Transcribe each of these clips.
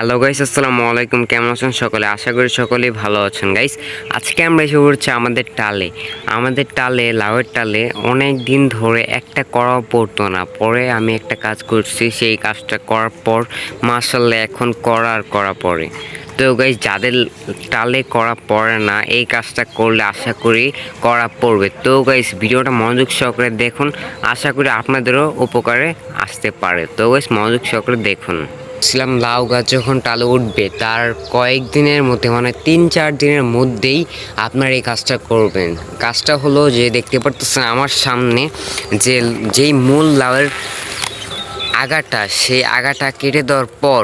Hello guys আসসালামু আলাইকুম। কেমন আছেন সকলে? আশা করি সকলেই ভালো আছেন। গাইস আজকে আমরা এসে পড়ছি আমাদের টালে। আমাদের টালে, লাউয়ের টালে, অনেক দিন ধরে একটা করা পড়তো না। পরে আমি একটা কাজ করছি, সেই কাজটা করার পর মার্শাল্লাহ এখন করার করা পড়ে তো গাইস যাদের টালে করা পড়ে না, এই কাজটা করলে আশা করি করা পড়বে। তো গাইস ভিডিওটা মনোযোগ সহকারে দেখুন। আশা করি আপনাদেরও উপকারে আসতে পারে। তো গাইস মনোযোগ সহকারে দেখুন। ছিলাম লাউ গাছ যখন টালে উঠবে, তার কয়েকদিনের মধ্যে মানে তিন চার দিনের মধ্যেই আপনার এই কাজটা করবেন। কাজটা হলো যে, দেখতে পারতেছেন আমার সামনে যে, যেই মূল লাউয়ের আগাটা, সেই আগাটা কেটে দেওয়ার পর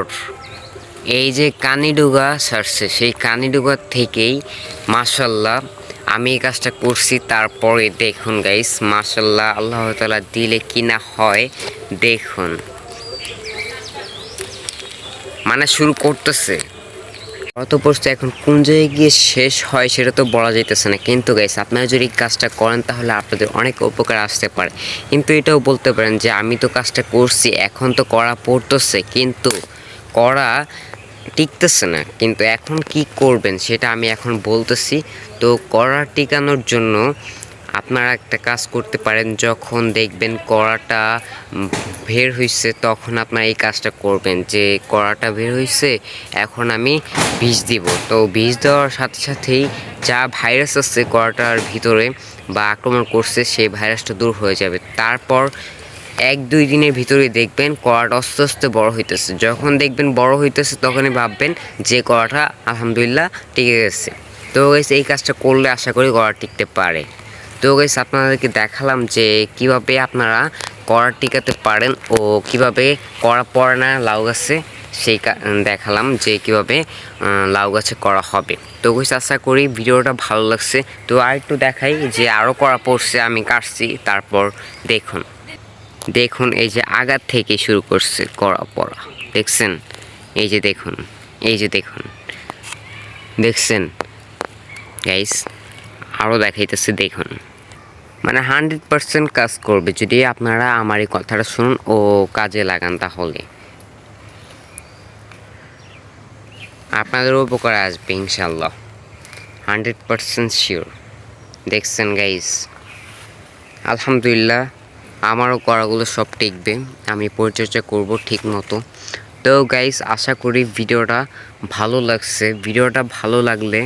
এই যে কানিডুগা সারছে সেই কানিডুগা থেকেই মাসাল্লাহ আমি এই কাজটা করছি। তারপরে দেখুন গাইস মাসাল্লাহ আল্লাহ তালা দিলে কিনা হয়, দেখুন। মানে শুরু করতেছে। কত পড়ছে এখন কোন জায়গায় গিয়ে শেষ হয় সেটা তো বলা যাইতেছে না। কিন্তু গাইস আপনারা যদি কাজটা করেন তাহলে আপনাদের অনেক উপকার আসতে পারে। কিন্তু এটাও বলতে পারেন যে, আমি তো কাজটা করছি, এখন তো করা পড়তেছে, কিন্তু করা টিকতেছে না। কিন্তু এখন কি করবেন সেটা আমি এখন বলতেছি। তো করা টিকানোর জন্য আপনারা একটা কাজ করতে পারেন, যখন দেখবেন কড়াটা বের হয়েছে তখন আপনারা এই কাজটা করবেন। যে কড়াটা বের হয়েছে এখন আমি বীজ দিব। তো বীজ দেওয়ার সাথে সাথেই যা ভাইরাস আছে কড়াটার ভিতরে বা আক্রমণ করছে, সেই ভাইরাসটা দূর হয়ে যাবে। তারপর এক দুই দিনের ভিতরে দেখবেন কড়াটা আস্তে আস্তে বড় হইতেছে। যখন দেখবেন বড় হইতেছে, তখনই ভাববেন যে কড়াটা আলহামদুলিল্লাহ টিকে গেছে। তো এই কাজটা করলে আশা করি কড়া টিকতে পারে। তো গাইস আপনাদেরকে দেখালাম যে কীভাবে আপনারা কড়া টিকাতে পারেন ও কীভাবে কড়া পড়ে না লাউ গাছে সেই দেখালাম যে কীভাবে লাউ গাছে করা হবে। তো গাইস আশা করি ভিডিওটা ভালো লাগছে। তো আর একটু দেখাই যে আরও করা পড়ছে, আমি কাটছি, তারপর দেখুন। দেখুন, এই যে আগার থেকে শুরু করছে করা পড়া দেখছেন? এই যে দেখুন, এই যে দেখুন। দেখছেন? গাইস আরও দেখাইতেছে, দেখুন। মানে হান্ড্রেড পার্সেন্ট কাজ করবে যদি আপনারা আমার এই কথাটা শুনুন ও কাজে লাগান তাহলে। আপনাদেরও উপকার আসবে ইনশাল্লাহ হান্ড্রেড পার্সেন্ট শিওর। দেখছেন গাইস আলহামদুলিল্লাহ, আমারও করাগুলো সব টিকবে, আমি পরিচর্যা করব ঠিক মতো তো গাইস আশা করি ভিডিওটা ভালো লাগছে। ভিডিওটা ভালো লাগলে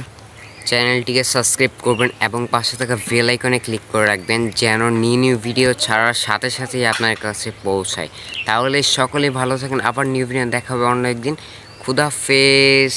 চ্যানেলটিকে সাবস্ক্রাইব করবেন এবং পাশে থাকা বেল আইকনে ক্লিক করে রাখবেন যেন নিউ নিউ ভিডিও ছাড়ার সাথে সাথেই আপনার কাছে পৌঁছায়। তাহলে সকলে ভালো থাকেন। আবার নিউ ভিডিও দেখা হবে অন্য একদিন। খুদাফেজ